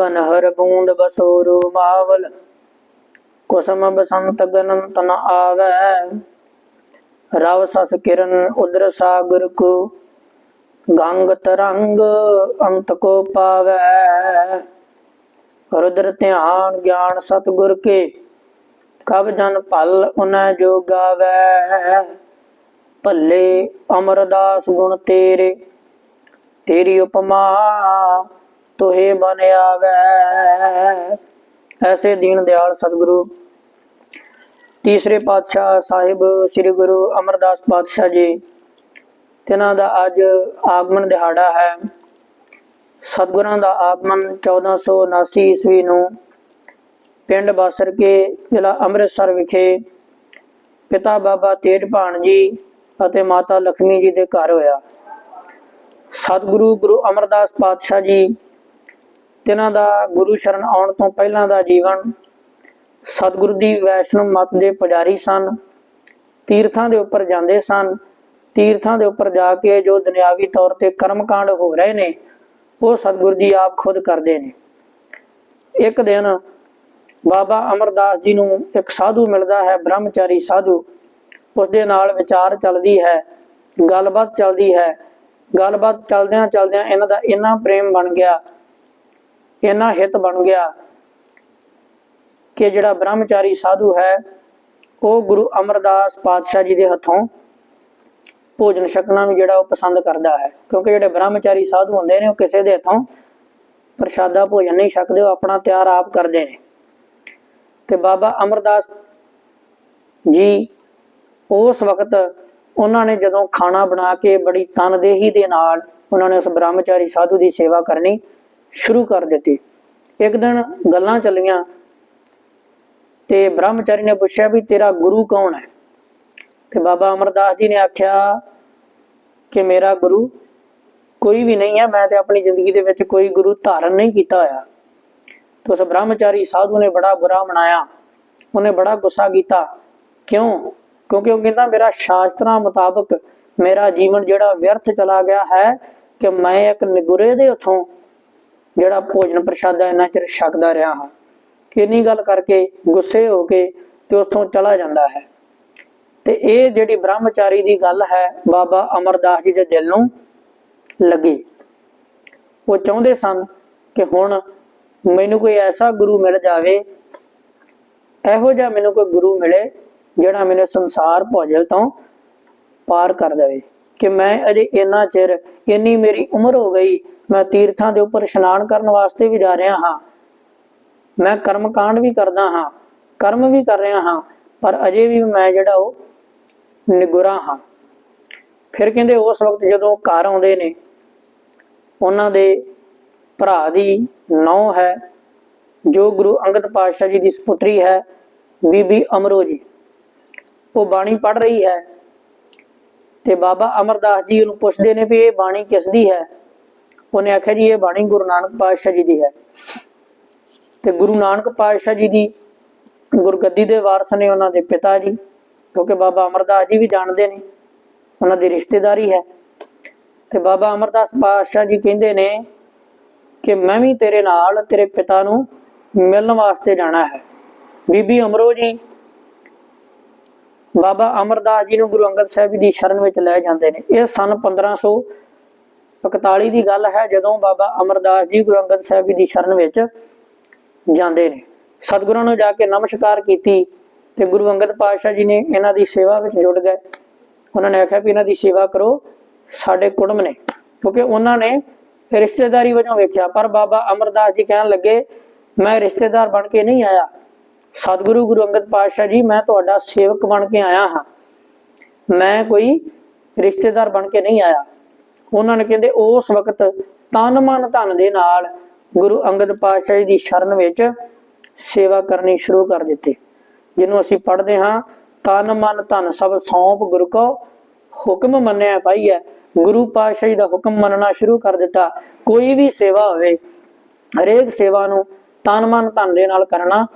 ਕਨਹਰ ਬੂੰਦ ਬਸੋਰੂ ਮਾਵਲ, ਕੁਸਮ ਬਸੰਤ ਗਨੰਤ ਨ ਆਵੈ। ਰਵ ਸਸ ਕਿਰਨ ਉਦਰ ਸਾਗਰ ਕੋ, ਗੰਗ ਤਰੰਗ ਅੰਤ ਕੋ ਪਾਵੈ। ਰੁਦਰ ਧਿਆਨ ਗਿਆਨ ਸਤਗੁਰ ਕੇ, ਕਬ ਜਨ ਭਲ ਉਨੈ ਜੋ ਗਾਵੈ। ਭੱਲੇ ਅਮਰਦਾਸ ਗੁਣ ਤੇਰੇ, ਤੇਰੀ ਉਪਮਾ ਤੋਹੇ ਬਨ ਆਵੈ ਐਸੇ ਦੀਨ ਦਿਆਲ ਸਤਿਗੁਰੂ। ਤੀਸਰੇ ਪਾਤਸ਼ਾਹ ਸਾਹਿਬ ਸ੍ਰੀ ਗੁਰੂ ਅਮਰਦਾਸ ਪਾਤਸ਼ਾਹ ਜੀ, ਤਿਨਾਂ ਦਾ ਅੱਜ ਆਗਮਨ ਦਿਹਾੜਾ ਹੈ। ਸਤਿਗੁਰਾਂ ਦਾ ਆਗਮਨ 1479 ਈਸਵੀ ਨੂੰ ਪਿੰਡ ਬਾਸਰ ਕੇ ਜ਼ਿਲ੍ਹਾ ਅੰਮ੍ਰਿਤਸਰ ਵਿਖੇ ਪਿਤਾ ਬਾਬਾ ਤੇਜਭਾਨ ਜੀ ਅਤੇ ਮਾਤਾ ਲਖਮੀ ਜੀ ਦੇ ਘਰ ਹੋਇਆ। ਸਤਿਗੁਰੂ ਗੁਰੂ ਅਮਰਦਾਸ ਪਾਤਸ਼ਾਹ ਜੀ ਜਿਨ੍ਹਾਂ ਦਾ ਗੁਰੂ ਸ਼ਰਨ ਆਉਣ ਤੋਂ ਪਹਿਲਾਂ ਦਾ ਜੀਵਨ, ਸਤਿਗੁਰੂ ਦੀ ਵੈਸ਼ਨਵ ਮਤ ਦੇ ਪੁਜਾਰੀ ਸਨ, ਤੀਰਥਾਂ ਦੇ ਉੱਪਰ ਜਾਂਦੇ ਸਨ, ਤੀਰਥਾਂ ਦੇ ਉੱਪਰ ਜਾ ਕੇ ਜੋ ਦੁਨਿਆਵੀ ਤੌਰ ਤੇ ਕਰਮਕਾਂਡ ਹੋ ਰਹੇ ਨੇ, ਉਹ ਸਤਿਗੁਰੂ ਜੀ ਆਪ ਖੁਦ ਕਰਦੇ ਨੇ। ਇੱਕ ਦਿਨ ਬਾਬਾ ਅਮਰਦਾਸ ਜੀ ਨੂੰ ਇੱਕ ਸਾਧੂ ਮਿਲਦਾ ਹੈ, ਬ੍ਰਹਮਚਾਰੀ ਸਾਧੂ। ਉਸ ਦੇ ਨਾਲ ਵਿਚਾਰ ਚੱਲਦੀ ਹੈ, ਗੱਲਬਾਤ ਚੱਲਦੀ ਹੈ। ਗੱਲਬਾਤ ਚੱਲਦਿਆਂ ਚੱਲਦਿਆਂ ਇਹਨਾਂ ਦਾ ਇੰਨਾ ਪ੍ਰੇਮ ਬਣ ਗਿਆ ਇੰਨਾ ਹਿੱਤ ਬਣ ਗਿਆ ਕਿ ਜਿਹੜਾ ਬ੍ਰਹਮਚਾਰੀ ਸਾਧੂ ਹੈ, ਉਹ ਗੁਰੂ ਅਮਰਦਾਸ ਪਾਤਸ਼ਾਹ ਜੀ ਦੇ ਹੱਥੋਂ ਭੋਜਨ ਛਕਣਾ ਵੀ ਜਿਹੜਾ ਉਹ ਪਸੰਦ ਕਰਦਾ ਹੈ। ਕਿਉਂਕਿ ਜਿਹੜੇ ਬ੍ਰਹਮਚਾਰੀ ਸਾਧੂ ਹੁੰਦੇ ਨੇ, ਉਹ ਕਿਸੇ ਦੇ ਹੱਥੋਂ ਪ੍ਰਸ਼ਾਦਾ ਭੋਜਨ ਨਹੀਂ ਛਕਦੇ, ਉਹ ਆਪਣਾ ਤਿਆਰ ਆਪ ਕਰਦੇ ਨੇ। ਤੇ ਬਾਬਾ ਅਮਰਦਾਸ ਜੀ ਉਸ ਵਕਤ ਉਹਨਾਂ ਨੇ ਜਦੋਂ ਖਾਣਾ ਬਣਾ ਕੇ ਬੜੀ ਤਨਦੇਹੀ ਦੇ ਨਾਲ ਉਹਨਾਂ ਨੇ ਉਸ ਬ੍ਰਹਮਚਾਰੀ ਸਾਧੂ ਦੀ ਸੇਵਾ ਕਰਨੀ ਸ਼ੁਰੂ ਕਰ ਦਿੱਤੀ। ਇੱਕ ਦਿਨ ਗੱਲਾਂ ਚੱਲੀਆਂ ਤੇ ਬ੍ਰਹਮਚਾਰੀ ਨੇ ਪੁੱਛਿਆ ਵੀ ਤੇਰਾ ਗੁਰੂ ਕੌਣ ਹੈ? ਤੇ ਬਾਬਾ ਅਮਰਦਾਸ ਜੀ ਨੇ ਆਖਿਆ ਕਿ ਮੇਰਾ ਗੁਰੂ ਕੋਈ ਵੀ ਨਹੀਂ ਹੈ, ਮੈਂ ਤੇ ਆਪਣੀ ਜ਼ਿੰਦਗੀ ਦੇ ਵਿੱਚ ਕੋਈ ਗੁਰੂ ਧਾਰਨ ਨਹੀਂ ਕੀਤਾ ਹੋਇਆ। ਤੇ ਉਸ ਬ੍ਰਹਮਚਾਰੀ ਸਾਧੂ ਨੇ ਬੜਾ ਬੁਰਾ ਮਨਾਇਆ। ਉਹਨੇ ਬੜਾ ਗੁੱਸਾ ਕੀਤਾ। ਕਿਉਂ? ਕਿਉਂਕਿ ਉਹ ਕਹਿੰਦਾ, ਮੇਰਾ ਸ਼ਾਸਤਰਾਂ ਮੁਤਾਬਕ ਮੇਰਾ ਜੀਵਨ ਜਿਹੜਾ ਵਿਅਰਥ ਚਲਾ ਗਿਆ ਹੈ ਕਿ ਮੈਂ ਇੱਕ ਨਿਗੁਰੇ ਦੇ ਉਥੋਂ ਜਿਹੜਾ ਭੋਜਨ ਪ੍ਰਸ਼ਾਦਾ ਇੰਨਾ ਚਿਰ ਛਕਦਾ ਰਿਹਾ ਹਾਂ ਇੰਨੀ ਗੱਲ ਕਰਕੇ ਗੁੱਸੇ ਹੋ ਕੇ ਤੇ ਉੱਥੋਂ ਚਲਾ ਜਾਂਦਾ ਹੈ। ਤੇ ਇਹ ਜਿਹੜੀ ਬ੍ਰਹਮਚਾਰੀ ਦੀ ਗੱਲ ਹੈ, ਬਾਬਾ ਅਮਰਦਾਸ ਜੀ ਦੇ ਦਿਲ ਨੂੰ ਲੱਗੀ। ਉਹ ਚਾਹੁੰਦੇ ਸਨ ਕਿ ਹੁਣ ਮੈਨੂੰ ਕੋਈ ਐਸਾ ਗੁਰੂ ਮਿਲ ਜਾਵੇ, ਇਹੋ ਜਿਹਾ ਮੈਨੂੰ ਕੋਈ ਗੁਰੂ ਮਿਲੇ ਜਿਹੜਾ ਮੈਨੂੰ ਸੰਸਾਰ ਭੋਜਲ ਤੋਂ ਪਾਰ ਕਰ ਦੇਵੇ। ਕਿ ਮੈਂ ਅਜੇ ਇੰਨਾ ਚਿਰ, ਇੰਨੀ ਮੇਰੀ ਉਮਰ ਹੋ ਗਈ ਮੈਂ ਤੀਰਥਾਂ ਦੇ ਉੱਪਰ ਇਸ਼ਨਾਨ ਕਰਨ ਵਾਸਤੇ ਵੀ ਜਾ ਰਿਹਾ ਹਾਂ। ਮੈਂ ਕਰਮ ਕਾਂਡ ਵੀ ਕਰਦਾ ਹਾਂ, ਕਰਮ ਵੀ ਕਰ ਰਿਹਾ ਹਾਂ, ਪਰ ਅਜੇ ਵੀ ਮੈਂ ਜਿਹੜਾ ਉਹ ਨਿਗੁਰਾ ਹਾਂ। ਫਿਰ ਕਹਿੰਦੇ ਉਸ ਵਕਤ ਜਦੋਂ ਘਰ ਆਉਂਦੇ ਨੇ, ਉਹਨਾਂ ਦੇ ਭਰਾ ਦੀ ਨੌ ਹੈ, ਜੋ ਗੁਰੂ ਅੰਗਦ ਪਾਤਸ਼ਾਹ ਜੀ ਦੀ ਸੁਪੁੱਤਰੀ ਹੈ, ਬੀਬੀ ਅਮਰੋ ਜੀ। ਉਹ ਬਾਣੀ ਪੜ ਰਹੀ ਹੈ ਤੇ ਬਾਬਾ ਅਮਰਦਾਸ ਜੀ ਉਹਨੂੰ ਪੁੱਛਦੇ ਨੇ ਵੀ ਇਹ ਬਾਣੀ ਕਿਸ ਦੀ ਹੈ? ਉਹਨੇ ਆਖਿਆ ਜੀ, ਇਹ ਬਾਣੀ ਗੁਰੂ ਨਾਨਕ ਪਾਤਸ਼ਾਹ ਜੀ ਦੀ ਹੈ। ਤੇ ਗੁਰੂ ਨਾਨਕ ਪਾਤਸ਼ਾਹ ਜੀ ਦੀ ਗੁਰਗੱਦੀ ਦੇ ਵਾਰਸ ਨੇ ਉਹਨਾਂ ਦੇ ਪਿਤਾ ਜੀ, ਕਿਉਂਕਿ ਬਾਬਾ ਅਮਰਦਾਸ ਜੀ ਵੀ ਜਾਣਦੇ ਨੇ, ਉਹਨਾਂ ਦੀ ਰਿਸ਼ਤੇਦਾਰੀ ਹੈ। ਤੇ ਬਾਬਾ ਅਮਰਦਾਸ ਪਾਤਸ਼ਾਹ ਜੀ ਕਹਿੰਦੇ ਨੇ ਕਿ ਮੈਂ ਵੀ ਤੇਰੇ ਨਾਲ, ਤੇਰੇ ਪਿਤਾ ਨੂੰ ਮਿਲਣ ਵਾਸਤੇ ਜਾਣਾ ਹੈ। ਬੀਬੀ ਅਮਰੋ ਜੀ, ਬਾਬਾ ਅਮਰਦਾਸ ਜੀ ਨੂੰ ਗੁਰੂ ਅੰਗਦ ਸਾਹਿਬ ਜੀ ਦੀ ਸ਼ਰਨ ਵਿੱਚ ਲੈ ਜਾਂਦੇ ਨੇ। ਇਹ ਸਨ 1541 ਦੀ ਗੱਲ ਹੈ, ਜਦੋਂ ਬਾਬਾ ਅਮਰਦਾਸ ਜੀ ਗੁਰੂ ਅੰਗਦ ਸਾਹਿਬ ਜੀ ਦੀ ਸ਼ਰਨ ਵਿੱਚ ਜਾਂਦੇ ਨੇ। ਸਤਿਗੁਰਾਂ ਨੂੰ ਜਾ ਕੇ ਨਮਸਕਾਰ ਕੀਤੀ ਤੇ ਗੁਰੂ ਅੰਗਦ ਪਾਤਸ਼ਾਹ ਜੀ ਨੇ ਇਹਨਾਂ ਦੀ ਸੇਵਾ ਵਿੱਚ ਜੁੜ ਗਏ। ਉਹਨਾਂ ਨੇ ਆਖਿਆ ਵੀ ਇਹਨਾਂ ਦੀ ਸੇਵਾ ਕਰੋ, ਸਾਡੇ ਕੁੜਮ ਨੇ। ਕਿਉਂਕਿ ਉਹਨਾਂ ਨੇ ਰਿਸ਼ਤੇਦਾਰੀ ਵਜੋਂ ਵੇਖਿਆ, ਪਰ ਬਾਬਾ ਅਮਰਦਾਸ ਜੀ ਕਹਿਣ ਲੱਗੇ, ਮੈਂ ਰਿਸ਼ਤੇਦਾਰ ਬਣ ਕੇ ਨਹੀਂ ਆਇਆ। ਸਤਿਗੁਰੂ ਗੁਰੂ ਅੰਗਦ ਪਾਤਸ਼ਾਹ ਜੀ, ਮੈਂ ਤੁਹਾਡਾ ਸੇਵਕ ਬਣ ਕੇ ਆਇਆ ਹਾਂ। ਮੈਂ ਕੋਈ ਰਿਸ਼ਤੇਦਾਰ ਬਣ ਕੇ ਨਹੀਂ ਆਇਆ। ਉਹਨਾਂ ਨੇ ਕਹਿੰਦੇ, ਉਸ ਵਕਤ ਤਨ ਮਨ ਧਨ ਦੇ ਨਾਲ ਗੁਰੂ ਅੰਗਦ ਪਾਤਸ਼ਾਹ ਜੀ ਦੀ ਸ਼ਰਨ ਵਿੱਚ ਸੇਵਾ ਕਰਨੀ ਸ਼ੁਰੂ ਕਰ ਦਿੱਤੀ। ਜਿਹਨੂੰ ਅਸੀਂ ਪੜ੍ਹਦੇ ਹਾਂ, ਤਨ ਮਨ ਧਨ ਸਭ ਸੌਂਪ ਗੁਰੂ ਕੋ ਹੁਕਮ ਮੰਨਿਆ ਪਾਈਐ ਗੁਰੂ ਪਾਤਸ਼ਾਹ ਜੀ ਦਾ ਹੁਕਮ ਮੰਨਣਾ ਸ਼ੁਰੂ ਕਰ ਦਿੱਤਾ। ਕੋਈ ਵੀ ਸੇਵਾ ਹੋਵੇ, ਹਰੇਕ ਸੇਵਾ ਨੂੰ ਤਨ ਮਨ ਧਨ ਦੇ ਨਾਲ ਕਰਨਾ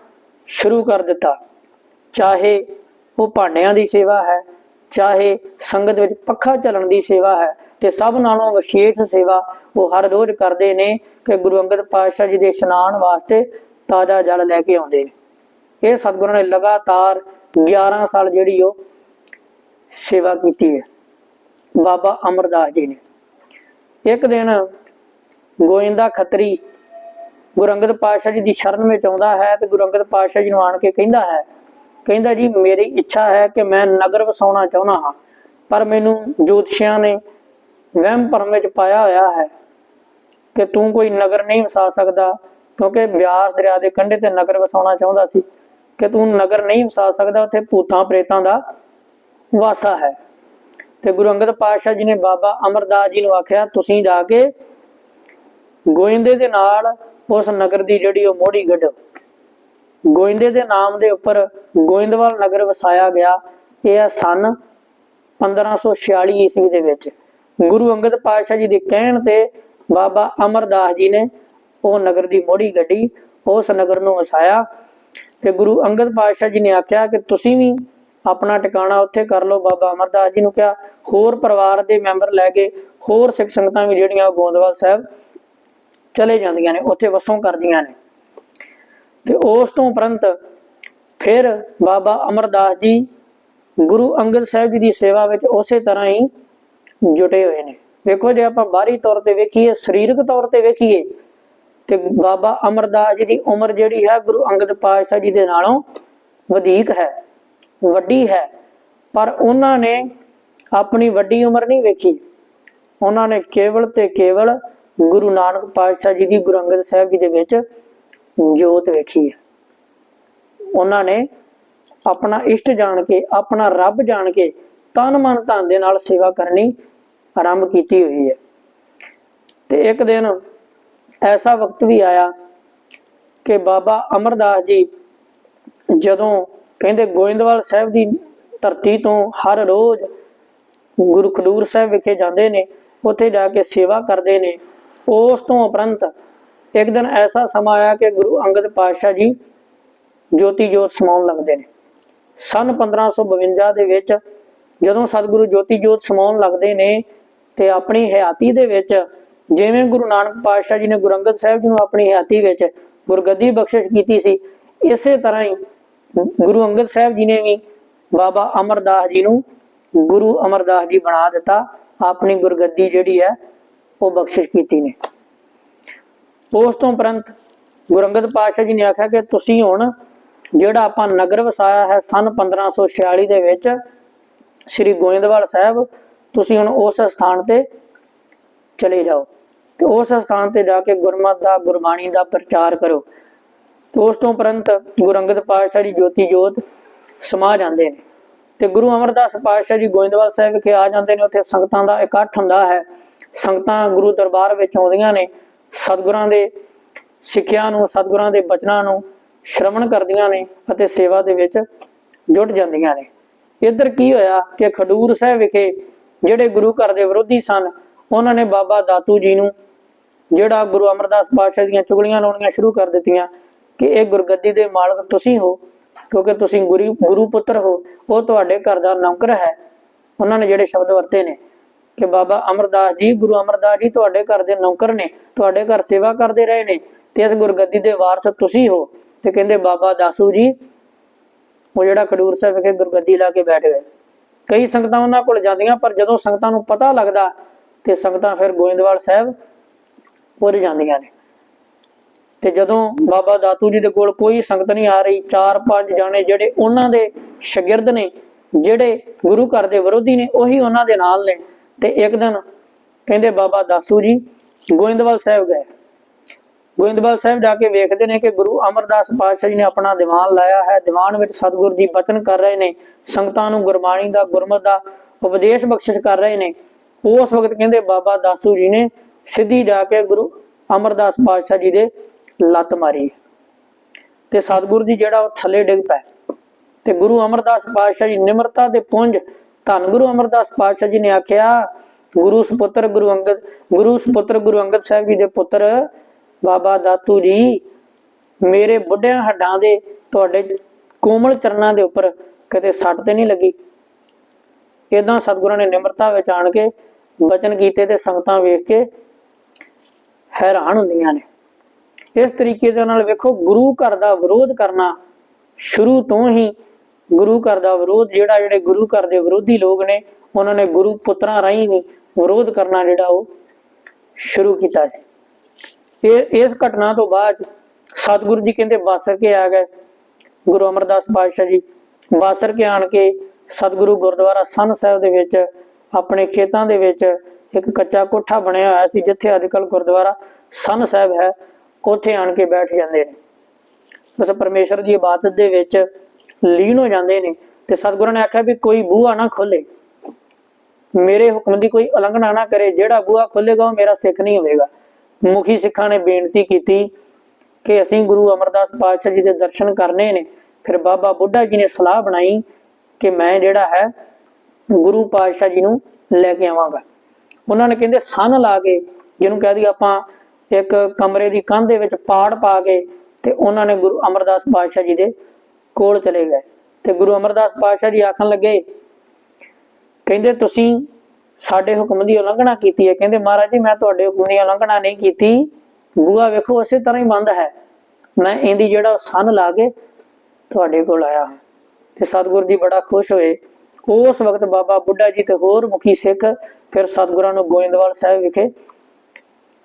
ਸ਼ੁਰੂ ਕਰ ਦਿੱਤਾ। ਚਾਹੇ ਉਹ ਭਾਂਡਿਆਂ ਦੀ ਸੇਵਾ ਹੈ, ਚਾਹੇ ਸੰਗਤ ਵਿੱਚ ਪੱਖਾ ਚੱਲਣ ਦੀ ਸੇਵਾ ਹੈ ਤੇ ਸਭ ਨਾਲੋਂ ਵਿਸ਼ੇਸ਼ ਸੇਵਾ ਉਹ ਹਰ ਰੋਜ਼ ਕਰਦੇ ਨੇ ਕਿ ਗੁਰੂ ਅੰਗਦ ਪਾਤਸ਼ਾਹ ਜੀ ਦੇ ਇਸ਼ਨਾਨ ਵਾਸਤੇ ਤਾਜ਼ਾ ਜਲ ਲੈ ਕੇ ਆਉਂਦੇ ਨੇ। ਇਹ ਸਤਿਗੁਰਾਂ ਨੇ ਲਗਾਤਾਰ 11 ਸਾਲ ਜਿਹੜੀ ਉਹ ਸੇਵਾ ਕੀਤੀ ਹੈ। ਬਾਬਾ ਅਮਰਦਾਸ ਜੀ ਨੇ। ਇੱਕ ਦਿਨ ਗੋਇੰਦਾ ਖੱਤਰੀ ਗੁਰੂ ਅੰਗਦ ਪਾਤਸ਼ਾਹ ਜੀ ਦੀ ਸ਼ਰਨ ਵਿੱਚ ਆਉਂਦਾ ਹੈ ਤੇ ਗੁਰੂ ਅੰਗਦ ਪਾਤਸ਼ਾਹ ਜੀ ਨੂੰ ਆਣ ਕੇ ਕਹਿੰਦਾ ਹੈ, ਕਹਿੰਦਾ ਜੀ, ਮੇਰੀ ਇੱਛਾ ਹੈ ਕਿ ਮੈਂ ਨਗਰ ਵਸਾਉਣਾ ਚਾਹੁੰਦਾ ਹਾਂ, ਪਰ ਮੈਨੂੰ ਜੋਤਸ਼ੀਆਂ ਨੇ ਵਹਿਮ ਭਰਮ ਵਿੱਚ ਪਾਇਆ ਹੋਇਆ ਹੈ ਕਿ ਤੂੰ ਕੋਈ ਨਗਰ ਨਹੀਂ ਵਸਾ ਸਕਦਾ, ਕਿਉਂਕਿ ਬਿਆਸ ਦਰਿਆ ਦੇ ਕੰਢੇ ਤੇ ਨਗਰ ਵਸਾਉਣਾ ਚਾਹੁੰਦਾ ਸੀ ਕਿ ਤੂੰ ਨਗਰ ਨਹੀਂ ਵਸਾ ਸਕਦਾ, ਉੱਥੇ ਭੂਤਾਂ ਪ੍ਰੇਤਾਂ ਦਾ ਵਾਸਾ ਹੈ। ਤੇ ਗੁਰੂ ਅੰਗਦ ਪਾਤਸ਼ਾਹ ਜੀ ਨੇ ਬਾਬਾ ਅਮਰਦਾਸ ਜੀ ਨੂੰ ਆਖਿਆ, ਤੁਸੀਂ ਜਾ ਕੇ ਗੋਇੰਦੇ ਦੇ ਨਾਲ ਉਸ ਨਗਰ ਦੀ ਜਿਹੜੀ ਉਹ ਮੋੜੀ ਗੱਡ। ਗੋਇੰਦੇ ਦੇ ਨਾਮ ਦੇ ਉੱਪਰ ਗੋਇੰਦਵਾਲ ਨਗਰ ਵਸਾਇਆ ਗਿਆ, ਇਹ ਹੈ ਸਨ 1546 ਈਸਵੀ ਦੇ ਵਿੱਚ। ਗੁਰੂ ਅੰਗਦ ਪਾਤਸ਼ਾਹ ਜੀ ਦੇ ਕਹਿਣ ਤੇ ਬਾਬਾ ਅਮਰਦਾਸ ਜੀ ਨੇ ਉਹ ਨਗਰ ਦੀ ਮੋੜੀ ਗੱਡੀ ਉਸ ਨਗਰ ਨੂੰ ਵਸਾਇਆ ਤੇ ਗੁਰੂ ਅੰਗਦ ਪਾਤਸ਼ਾਹ ਜੀ ਨੇ ਆਖਿਆ ਕਿ ਤੁਸੀਂ ਵੀ ਆਪਣਾ ਟਿਕਾਣਾ ਉੱਥੇ ਕਰ ਲਓ। ਬਾਬਾ ਅਮਰਦਾਸ ਜੀ ਨੂੰ ਕਿਹਾ, ਹੋਰ ਪਰਿਵਾਰ ਦੇ ਮੈਂਬਰ ਲੈ ਕੇ ਹੋਰ ਸਿੱਖ ਸੰਗਤਾਂ ਵੀ ਜਿਹੜੀਆਂ ਉਹ ਗੋਂਦਵਾਲ ਸਾਹਿਬ ਚਲੇ ਜਾਂਦੀਆਂ ਨੇ, ਉੱਥੇ ਵਸੋਂ ਕਰਦੀਆਂ ਨੇ। ਤੇ ਉਸ ਤੋਂ ਉਪਰੰਤ ਫਿਰ ਬਾਬਾ ਅਮਰਦਾਸ ਜੀ ਗੁਰੂ ਅੰਗਦ ਸਾਹਿਬ ਜੀ ਦੀ ਸੇਵਾ ਵਿੱਚ ਉਸੇ ਤਰ੍ਹਾਂ ਹੀ ਜੁਟੇ ਹੋਏ ਨੇ। ਵੇਖੋ ਜੇ ਆਪਾਂ ਬਾਹਰੀ ਤੌਰ ਤੇ ਵੇਖੀਏ, ਸਰੀਰਕ ਤੌਰ ਤੇ ਵੇਖੀਏ, ਤੇ ਬਾਬਾ ਅਮਰਦਾਸ ਜੀ ਦੀ ਉਮਰ ਜਿਹੜੀ ਹੈ, ਗੁਰੂ ਅੰਗਦ ਪਾਤਸ਼ਾਹ ਜੀ ਦੇ ਨਾਲੋਂ ਵਧੇਕ ਹੈ, ਵੱਡੀ ਹੈ। ਪਰ ਉਹਨਾਂ ਨੇ ਆਪਣੀ ਵੱਡੀ ਉਮਰ ਨਹੀਂ ਵੇਖੀ। ਉਹਨਾਂ ਨੇ ਕੇਵਲ ਤੇ ਕੇਵਲ ਗੁਰੂ ਨਾਨਕ ਪਾਤਸ਼ਾਹ ਜੀ ਦੀ, ਗੁਰੂ ਅੰਗਦ ਸਾਹਿਬ ਜੀ ਦੇ ਵਿੱਚ ਜੋਤ ਵੇਖੀ ਹੈ। ਉਹਨਾਂ ਨੇ ਆਪਣਾ ਇਸ਼ਟ ਜਾਣ ਕੇ, ਆਪਣਾ ਰੱਬ ਜਾਣ ਕੇ, ਤਨ ਮਨ ਧਨ ਦੇ ਨਾਲ ਸੇਵਾ ਕਰਨੀ ਆਰੰਭ ਕੀਤੀ ਹੋਈ ਹੈ। ਤੇ ਇੱਕ ਦਿਨ ਐਸਾ ਵਕਤ ਵੀ ਆਇਆ ਕਿ ਬਾਬਾ ਅਮਰਦਾਸ ਜੀ ਜਦੋਂ ਕਹਿੰਦੇ ਗੋਇੰਦਵਾਲ ਸਾਹਿਬ ਦੀ ਧਰਤੀ ਤੋਂ ਹਰ ਰੋਜ਼ ਗੁਰੂ ਖਡੂਰ ਸਾਹਿਬ ਵਿਖੇ ਜਾਂਦੇ ਨੇ, ਉੱਥੇ ਜਾ ਕੇ ਸੇਵਾ ਕਰਦੇ ਨੇ, ਉਸ ਤੋਂ ਉਪਰੰਤ ਇੱਕ ਦਿਨ ਐਸਾ ਸਮਾਂ ਆਇਆ ਕਿ ਗੁਰੂ ਅੰਗਦ ਪਾਤਸ਼ਾਹ ਜੀ ਜੋਤੀ ਜੋਤ ਸਮਾਉਣ ਲੱਗਦੇ ਨੇ। ਸਨ 1552 ਦੇ ਵਿੱਚ ਜਦੋਂ ਸਤਿਗੁਰੂ ਜੋਤੀ ਜੋਤ ਸਮਾਉਣ ਲੱਗਦੇ ਨੇ ਤੇ ਆਪਣੀ ਹਯਾਤੀ ਦੇ ਵਿੱਚ, ਜਿਵੇਂ ਗੁਰੂ ਨਾਨਕ ਪਾਤਸ਼ਾਹ ਜੀ ਨੇ ਗੁਰੂ ਅੰਗਦ ਸਾਹਿਬ ਜੀ ਨੂੰ ਆਪਣੀ ਹਯਾਤੀ ਵਿੱਚ ਗੁਰਗੱਦੀ ਬਖਸ਼ਿਸ਼ ਕੀਤੀ ਸੀ, ਇਸੇ ਤਰ੍ਹਾਂ ਹੀ ਗੁਰੂ ਅੰਗਦ ਸਾਹਿਬ ਜੀ ਨੇ ਵੀ ਬਾਬਾ ਅਮਰਦਾਸ ਜੀ ਨੂੰ ਗੁਰੂ ਅਮਰਦਾਸ ਜੀ ਬਣਾ ਦਿੱਤਾ, ਆਪਣੀ ਗੁਰਗੱਦੀ ਜਿਹੜੀ ਹੈ ਉਹ ਬਖਸ਼ਿਸ਼ ਕੀਤੀ ਨੇ। ਉਸ ਤੋਂ ਉਪਰੰਤ ਗੁਰੂ ਅੰਗਦ ਪਾਤਸ਼ਾਹ ਜੀ ਨੇ ਆਖਿਆ ਕਿ ਤੁਸੀਂ ਹੁਣ ਜਿਹੜਾ ਆਪਾਂ ਨਗਰ ਵਸਾਇਆ ਹੈ, ਸਨ 1546 ਦੇ ਵਿੱਚ, ਸ੍ਰੀ ਗੋਇੰਦਵਾਲ ਸਾਹਿਬ ਤੁਸੀਂ ਹੁਣ ਉਸ ਸਥਾਨ ਤੇ ਚਲੇ ਜਾਓ ਤੇ ਉਸ ਸਥਾਨ ਤੇ ਜਾ ਕੇ ਗੁਰਮਤ ਦਾ, ਗੁਰਬਾਣੀ ਦਾ ਪ੍ਰਚਾਰ ਕਰੋ। ਤੇ ਉਸ ਤੋਂ ਉਪਰੰਤ ਗੁਰੂ ਅੰਗਦ ਪਾਤਸ਼ਾਹ ਜੀ ਜੋਤੀ ਜੋਤ ਸਮਾ ਜਾਂਦੇ ਨੇ ਤੇ ਗੁਰੂ ਅਮਰਦਾਸ ਪਾਤਸ਼ਾਹ ਜੀ ਗੋਇੰਦਵਾਲ ਸਾਹਿਬ ਵਿਖੇ ਆ ਜਾਂਦੇ ਨੇ। ਉੱਥੇ ਸੰਗਤਾਂ ਦਾ ਇਕੱਠ ਹੁੰਦਾ ਹੈ। ਸੰਗਤਾਂ ਗੁਰੂ ਦਰਬਾਰ ਵਿੱਚ ਆਉਂਦੀਆਂ ਨੇ। ਸਤਿਗੁਰਾਂ ਦੇ ਸਿੱਖਿਆ ਨੂੰ, ਸਤਿਗੁਰਾਂ ਦੇ ਬਚਨਾਂ ਨੂੰ ਸ਼ਰਵਣ ਕਰਦੀਆਂ ਨੇ ਅਤੇ ਸੇਵਾ ਦੇ ਵਿੱਚ ਜੁਟ ਜਾਂਦੀਆਂ ਨੇ। ਇੱਧਰ ਕੀ ਹੋਇਆ ਕਿ ਖਡੂਰ ਸਾਹਿਬ ਵਿਖੇ ਜਿਹੜੇ ਗੁਰੂ ਘਰ ਦੇ ਵਿਰੋਧੀ ਸਨ, ਉਹਨਾਂ ਨੇ ਬਾਬਾ ਦਾਤੂ ਜੀ ਨੂੰ ਜਿਹੜਾ ਗੁਰੂ ਅਮਰਦਾਸ ਪਾਤਸ਼ਾਹ ਦੀਆਂ ਚੁਗਲੀਆਂ ਲਾਉਣੀਆਂ ਸ਼ੁਰੂ ਕਰ ਦਿੱਤੀਆਂ ਕਿ ਇਹ ਗੁਰਗੱਦੀ ਦੇ ਮਾਲਕ ਤੁਸੀਂ ਹੋ, ਕਿਉਂਕਿ ਤੁਸੀਂ ਗੁਰੂ ਗੁਰੂ ਪੁੱਤਰ ਹੋ, ਉਹ ਤੁਹਾਡੇ ਘਰ ਦਾ ਨੌਕਰ ਹੈ। ਉਹਨਾਂ ਨੇ ਜਿਹੜੇ ਸ਼ਬਦ ਵਰਤੇ ਨੇ ਕਿ ਬਾਬਾ ਅਮਰਦਾਸ ਜੀ, ਗੁਰੂ ਅਮਰਦਾਸ ਜੀ ਤੁਹਾਡੇ ਘਰ ਦੇ ਨੌਕਰ ਨੇ, ਤੁਹਾਡੇ ਘਰ ਸੇਵਾ ਕਰਦੇ ਰਹੇ ਨੇ ਤੇ ਇਸ ਗੁਰਗੱਦੀ ਦੇ ਵਾਰਸ ਤੁਸੀਂ ਹੋ। ਤੇ ਕਹਿੰਦੇ ਬਾਬਾ ਦਾਸੂ ਜੀ, ਉਹ ਜਿਹੜਾ ਖਡੂਰ ਸਾਹਿਬ ਵਿਖੇ ਗੁਰਗੱਦੀ ਲਾ ਕੇ ਬੈਠ ਗਏ। ਕਈ ਸੰਗਤਾਂ ਉਹਨਾਂ ਕੋਲ ਜਾਂਦੀਆਂ, ਪਰ ਜਦੋਂ ਸੰਗਤਾਂ ਨੂੰ ਪਤਾ ਲੱਗਦਾ ਤੇ ਸੰਗਤਾਂ ਫਿਰ ਗੋਇੰਦਵਾਲ ਸਾਹਿਬ ਪੁੱਜ ਜਾਂਦੀਆਂ ਨੇ। ਤੇ ਜਦੋਂ ਬਾਬਾ ਦਾਤੂ ਜੀ ਦੇ ਕੋਲ ਕੋਈ ਸੰਗਤ ਨਹੀਂ ਆ ਰਹੀ, ਚਾਰ ਪੰਜ ਜਾਣੇ ਜਿਹੜੇ ਉਹਨਾਂ ਦੇ ਸ਼ਾਗਿਰਦ ਨੇ, ਜਿਹੜੇ ਗੁਰੂ ਘਰ ਦੇ ਵਿਰੋਧੀ ਨੇ, ਉਹੀ ਉਹਨਾਂ ਦੇ ਨਾਲ ਨੇ। ਤੇ ਇੱਕ ਦਿਨ ਕਹਿੰਦੇ ਬਾਬਾ ਦਾਸੂ ਜੀ ਗੋਇੰਦਵਾਲ ਸਾਹਿਬ ਗਏ। ਗੋਇੰਦਵਾਲ ਸਾਹਿਬ ਜਾ ਕੇ ਵੇਖਦੇ ਨੇ ਕਿ ਗੁਰੂ ਅਮਰਦਾਸ ਪਾਤਸ਼ਾਹ ਜੀ ਨੇ ਆਪਣਾ ਦੀਵਾਨ ਲਾਇਆ ਹੈ। ਦੀਵਾਨ ਵਿੱਚ ਸਤਿਗੁਰੂ ਜੀ ਬਚਨ ਕਰ ਰਹੇ ਨੇ, ਸੰਗਤਾਂ ਨੂੰ ਗੁਰਬਾਣੀ ਦਾ, ਗੁਰਮਤ ਦਾ ਉਪਦੇਸ਼ ਬਖਸ਼ਿਸ਼ ਕਰ ਰਹੇ ਨੇ। ਉਸ ਵਕਤ ਕਹਿੰਦੇ ਬਾਬਾ ਦਾਸੂ ਜੀ ਨੇ ਸਿੱਧੀ ਜਾ ਕੇ ਗੁਰੂ ਅਮਰਦਾਸ ਪਾਤਸ਼ਾਹ ਜੀ ਦੇ ਲੱਤ ਮਾਰੀ। ਤੇ ਸਤਿਗੁਰੂ ਜੀ ਜਿਹੜਾ ਉਹ ਥੱਲੇ ਡਿੱਗ ਪਿਆ ਤੇ ਗੁਰੂ ਅਮਰਦਾਸ ਪਾਤਸ਼ਾਹ ਜੀ ਨਿਮਰਤਾ ਦੇ ਪੁੰਜ ਧੰਨ ਗੁਰੂ ਅਮਰਦਾਸ ਪਾਤਸ਼ਾਹ ਜੀ ਨੇ ਆਖਿਆ, ਗੁਰੂ ਸੁਪੁੱਤਰ ਗੁਰੂ ਅੰਗਦ, ਗੁਰੂ ਸੁਪੁੱਤਰ ਗੁਰੂ ਅੰਗਦ ਸਾਹਿਬ ਜੀ ਦੇ ਪੁੱਤਰ ਬਾਬਾ ਦਾਤੂ ਜੀ, ਮੇਰੇ ਬੁੱਢਿਆਂ ਹੱਡਾਂ ਦੇ ਤੁਹਾਡੇ ਕੋਮਲ ਚਰਨਾਂ ਦੇ ਉੱਪਰ ਕਦੇ ਸੱਟ ਤੇ ਨਹੀਂ ਲੱਗੀ। ਇਦਾਂ ਸਤਿਗੁਰਾਂ ਨੇ ਨਿਮਰਤਾ ਵਿੱਚ ਆਣ ਕੇ ਬਚਨ ਕੀਤੇ ਤੇ ਸੰਗਤਾਂ ਵੇਖ ਕੇ ਹੈਰਾਨ ਹੁੰਦੀਆਂ ਨੇ। ਇਸ ਤਰੀਕੇ ਦੇ ਨਾਲ ਵੇਖੋ, ਗੁਰੂ ਘਰ ਦਾ ਵਿਰੋਧ ਕਰਨਾ ਸ਼ੁਰੂ ਤੋਂ ਹੀ ਗੁਰੂ ਘਰ ਦਾ ਵਿਰੋਧ, ਜਿਹੜਾ ਜਿਹੜੇ ਗੁਰੂ ਘਰ ਦੇ ਵਿਰੋਧੀ ਲੋਕ ਨੇ, ਉਹਨਾਂ ਨੇ ਗੁਰੂ ਪੁੱਤਰਾਂ ਰਾਹੀਂ ਵੀ ਵਿਰੋਧ ਕਰਨਾ ਜਿਹੜਾ ਉਹ ਸ਼ੁਰੂ ਕੀਤਾ ਸੀ। ਇਹ, ਇਸ ਘਟਨਾ ਤੋਂ ਬਾਅਦ ਸਤਿਗੁਰੂ ਜੀ ਕਹਿੰਦੇ ਬਾਸਰ ਕੇ ਆ ਗਏ। ਗੁਰੂ ਅਮਰਦਾਸ ਪਾਤਸ਼ਾਹ ਜੀ ਬਾਸਰ ਕੇ ਆਣ ਕੇ ਸਤਿਗੁਰੂ ਗੁਰਦੁਆਰਾ ਸੰਨ ਸਾਹਿਬ ਦੇ ਵਿੱਚ ਆਪਣੇ ਖੇਤਾਂ ਦੇ ਵਿੱਚ ਇੱਕ ਕੱਚਾ ਕੋਠਾ ਬਣਿਆ ਹੋਇਆ ਸੀ, ਜਿੱਥੇ ਅੱਜਕੱਲ ਗੁਰਦੁਆਰਾ ਸੰਨ ਸਾਹਿਬ ਹੈ, ਉੱਥੇ ਆਣ ਕੇ ਬੈਠ ਜਾਂਦੇ ਨੇ। ਉਸ ਪਰਮੇਸ਼ਰ ਦੀ ਇਬਾਦਤ ਦੇ ਵਿੱਚ ਲੀਨ ਹੋ ਜਾਂਦੇ ਨੇ ਤੇ ਸਤਿਗੁਰਾਂ ਨੇ ਆਖਿਆ ਵੀ ਕੋਈ ਬੂਹਾ ਨਾ ਖੋਲੇ ਮੇਰੇ ਹੁਕਮ ਦੀ ਕੋਈ ਉਲੰਘਣਾ ਨਾ ਕਰੇ, ਜਿਹੜਾ ਬੂਹਾ ਖੋਲੇਗਾ ਉਹ ਮੇਰਾ ਸਿੱਖ ਨਹੀਂ ਹੋਵੇਗਾ। ਮੁਖੀ ਸਿੱਖਾਂ ਨੇ ਬੇਨਤੀ ਕੀਤੀ ਕਿ ਅਸੀਂ ਗੁਰੂ ਅਮਰਦਾਸ ਪਾਤਸ਼ਾਹ ਜੀ ਦੇ ਦਰਸ਼ਨ ਕਰਨੇ ਨੇ। ਫਿਰ ਬਾਬਾ ਬੁੱਢਾ ਜੀ ਨੇ ਸਲਾਹ ਬਣਾਈ ਕਿ ਮੈਂ ਜਿਹੜਾ ਹੈ, ਗੁਰੂ ਪਾਤਸ਼ਾਹ ਜੀ ਨੂੰ ਲੈ ਕੇ ਆਵਾਂਗਾ। ਉਹਨਾਂ ਨੇ ਕਹਿੰਦੇ, ਸਨ ਲਾ ਕੇ, ਜਿਹਨੂੰ ਕਹਿ ਦਈਏ ਆਪਾਂ ਇੱਕ ਕਮਰੇ ਦੀ ਕੰਧ ਦੇ ਵਿੱਚ ਪਾੜ ਪਾ ਕੇ ਤੇ ਉਹਨਾਂ ਨੇ ਗੁਰੂ ਅਮਰਦਾਸ ਪਾਤਸ਼ਾਹ ਜੀ ਦੇ ਕੋਲ ਚਲੇ ਗਏ। ਤੇ ਗੁਰੂ ਅਮਰਦਾਸ ਪਾਤਸ਼ਾਹ ਜੀ ਆਖਣ ਲੱਗੇ, ਕਹਿੰਦੇ, ਤੁਸੀਂ ਸਾਡੇ ਹੁਕਮ ਦੀ ਉਲੰਘਣਾ ਕੀਤੀ ਹੈ। ਕਹਿੰਦੇ, ਮਹਾਰਾਜ ਜੀ, ਮੈਂ ਤੁਹਾਡੇ ਹੁਕਮ ਦੀ ਉਲੰਘਣਾ ਨਹੀਂ ਕੀਤੀ। ਬੂਆ ਵੇਖੋ, ਉਸੇ ਤਰ੍ਹਾਂ ਹੀ ਬੰਦ ਹੈ। ਮੈਂ ਇਹਦੀ ਜਿਹੜਾ ਸੰਨ ਲਾ ਕੇ ਤੁਹਾਡੇ ਕੋਲ ਆਇਆ ਤੇ ਸਤਿਗੁਰੂ ਜੀ ਬੜਾ ਖੁਸ਼ ਹੋਏ। ਉਸ ਵਕਤ ਬਾਬਾ ਬੁੱਢਾ ਜੀ ਤੇ ਹੋਰ ਮੁਖੀ ਸਿੱਖ ਫਿਰ ਸਤਿਗੁਰਾਂ ਨੂੰ ਗੋਇੰਦਵਾਲ ਸਾਹਿਬ ਵਿਖੇ